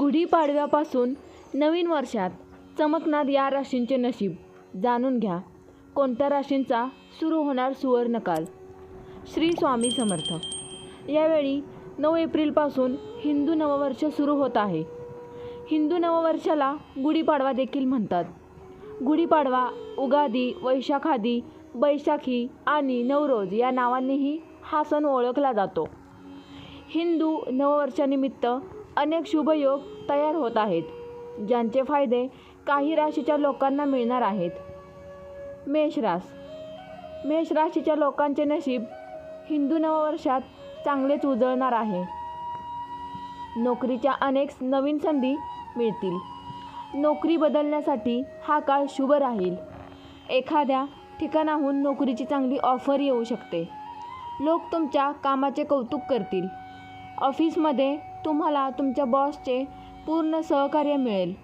गुढीपाडव्यापासून नवीन वर्षात चमकणार या राशींचे नशीब जाणून घ्या. कोणत्या राशींचा सुरू होणार सुवर्णकाल? श्री स्वामी समर्थ. यावेळी नऊ एप्रिलपासून हिंदू नववर्ष सुरू होत आहे. हिंदू नववर्षाला गुढीपाडवा देखील म्हणतात. गुढीपाडवा उगादी वैशाखादी बैशाखी आणि नवरोज या नावांनीही हा सण ओळखला जातो. हिंदू नववर्षानिमित्त अनेक शुभयोग तयार होत आहेत ज्यांचे फायदे काही राशीच्या लोकांना मिळणार आहेत. मेषरास मेष राशीच्या लोकांचे नशीब हिंदू नववर्षात चांगलेच उजळणार आहे. नोकरीच्या अनेक नवीन संधी मिळतील. नोकरी बदलण्यासाठी हा काळ शुभ राहील. एखाद्या ठिकाणाहून नोकरीची चांगली ऑफर येऊ शकते. लोक तुमच्या कामाचे कौतुक करतील. ऑफिसमध्ये तुम्हाला तुमच्या बॉसचे पूर्ण सहकार्य मिळेल.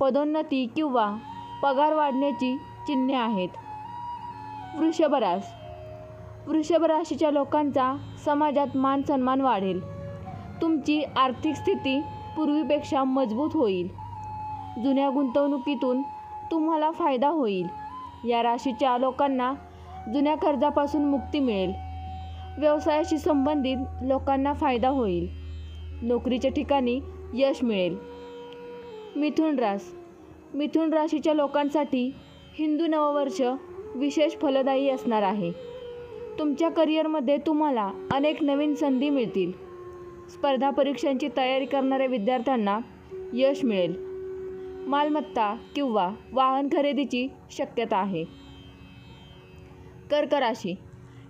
पदोन्नती किंवा पगार वाढण्याची चिन्हे आहेत. वृषभरास वृषभ राशीच्या लोकांचा समाजात मान सन्मान वाढेल. तुमची आर्थिक स्थिती पूर्वीपेक्षा मजबूत होईल. जुन्या गुंतवणुकीतून तुम्हाला फायदा होईल. या राशीच्या लोकांना जुन्या कर्जापासून मुक्ती मिळेल. व्यवसायाशी संबंधित लोकांना फायदा होईल. नोकरीच्या ठिकाणी यश मिळेल. मिथुन रास. मिथुन राशीच्या लोकांसाठी हिंदू नववर्ष विशेष फलदायी असणार आहे. तुमच्या करिअरमध्ये तुम्हाला अनेक नवीन संधी मिळतील. स्पर्धा परीक्षांची तयारी करणाऱ्या विद्यार्थ्यांना यश मिळेल. मालमत्ता किंवा वाहन खरेदीची शक्यता आहे. कर्क राशी.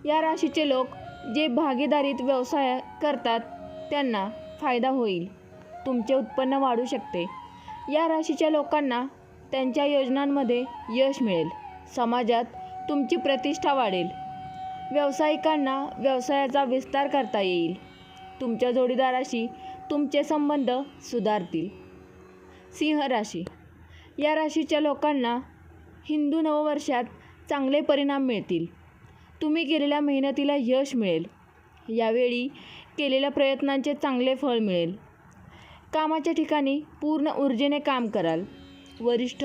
या राशीचे लोक जे भागीदारीत व्यवसाय करतात त्यांना फायदा होईल. तुमचे उत्पन्न वाढू शकते. या राशीच्या लोकांना त्यांच्या योजनांमध्ये यश मिळेल. समाजात तुमची प्रतिष्ठा वाढेल. व्यावसायिकांना व्यवसायाचा विस्तार करता येईल. तुमच्या जोडीदाराशी तुमचे संबंध सुधारतील. सिंह राशी. या राशीच्या लोकांना हिंदू नववर्षात चांगले परिणाम मिळतील. तुम्ही केलेल्या मेहनतीला यश मिळेल. यावेळी केलेल्या प्रयत्नांचे चांगले फळ मिळेल. कामाच्या ठिकाणी पूर्ण ऊर्जेने काम कराल. वरिष्ठ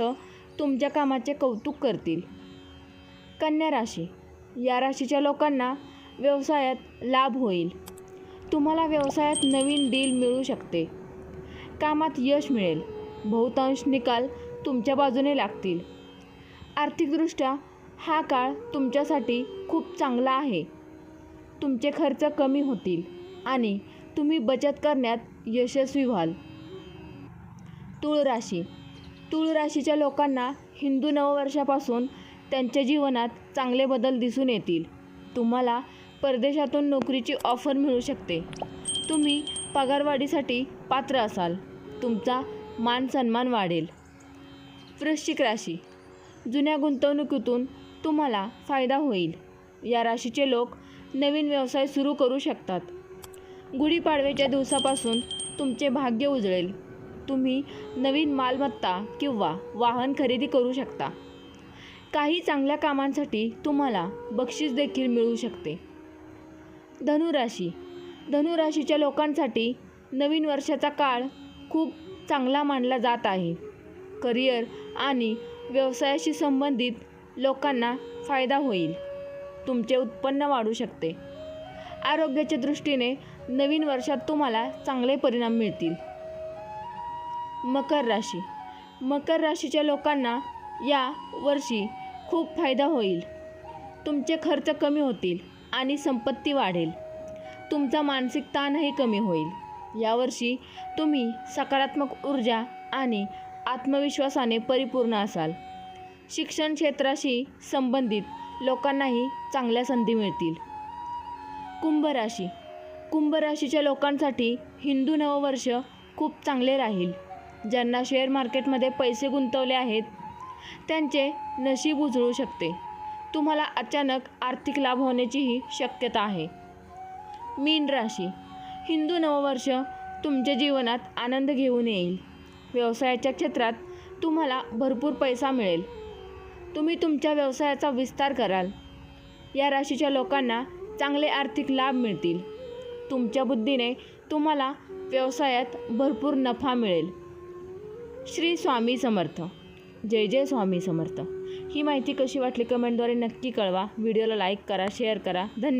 तुमच्या कामाचे कौतुक करतील. कन्या राशी. या राशीच्या लोकांना व्यवसायात लाभ होईल. तुम्हाला व्यवसायात नवीन डील मिळू शकते. कामात यश मिळेल. बहुतांश निकाल तुमच्या बाजूने लागतील. आर्थिकदृष्ट्या हा काळ तुमच्यासाठी खूप चांगला आहे. तुमचे खर्च कमी होतील आणि तुम्ही बचत करण्यात यशस्वी व्हाल. तूळ राशी तूळ राशीच्या लोकांना हिंदू नववर्षापासून त्यांच्या जीवनात चांगले बदल दिसून येतील. तुम्हाला परदेशातून नोकरीची ऑफर मिळू शकते. तुम्ही पगारवाढीसाठी पात्र असाल. तुमचा मान सन्मान वाढेल. वृश्चिक राशी. जुन्या गुंतवणुकीतून तुम्हाला फायदा होईल. या राशीचे लोक नवीन व्यवसाय सुरू करू शकतात. गुढीपाडव्याच्या दिवसापासून तुमचे भाग्य उजळेल. तुम्ही नवीन मालमत्ता किंवा वाहन खरेदी करू शकता. काही चांगल्या कामांसाठी तुम्हाला बक्षीस देखील मिळू शकते. धनुराशी. धनुराशीच्या लोकांसाठी नवीन वर्षाचा काळ खूप चांगला मानला जात आहे. करिअर आणि व्यवसायाशी संबंधित लोकांना फायदा होईल. तुमचे उत्पन्न वाढू शकते. आरोग्याच्या दृष्टीने नवीन वर्षात तुम्हाला चांगले परिणाम मिळतील. मकर राशी. मकर राशीच्या लोकांना या वर्षी खूप फायदा होईल. तुमचे खर्च कमी होतील आणि संपत्ती वाढेल. तुमचा मानसिक ताणही कमी होईल. यावर्षी तुम्ही सकारात्मक ऊर्जा आणि आत्मविश्वासाने परिपूर्ण असाल. शिक्षण क्षेत्राशी संबंधित लोकांनाही चांगल्या संधी मिळतील. कुंभ राशी. कुंभ राशीच्या लोकांसाठी हिंदू नववर्ष खूप चांगले राहील. ज्यांना शेअर मार्केटमध्ये पैसे गुंतवले आहेत त्यांचे नशीब उजळू शकते. तुम्हाला अचानक आर्थिक लाभ होण्याचीही शक्यता आहे. मीन राशी. हिंदू नववर्ष तुमच्या जीवनात आनंद घेऊन येईल. व्यवसायाच्या क्षेत्रात तुम्हाला भरपूर पैसा मिळेल. तुम्ही तुमच्या व्यवसायाचा विस्तार कराल. या राशीच्या लोकांना चांगले आर्थिक लाभ मिळतील. तुमच्या बुद्धीने तुम्हाला व्यवसायात भरपूर नफा मिळेल. श्री स्वामी समर्थ. जय जय स्वामी समर्थ. ही माहिती कशी वाटली कमेंटद्वारे नक्की कळवा. व्हिडिओला लाईक करा शेअर करा. धन्यवाद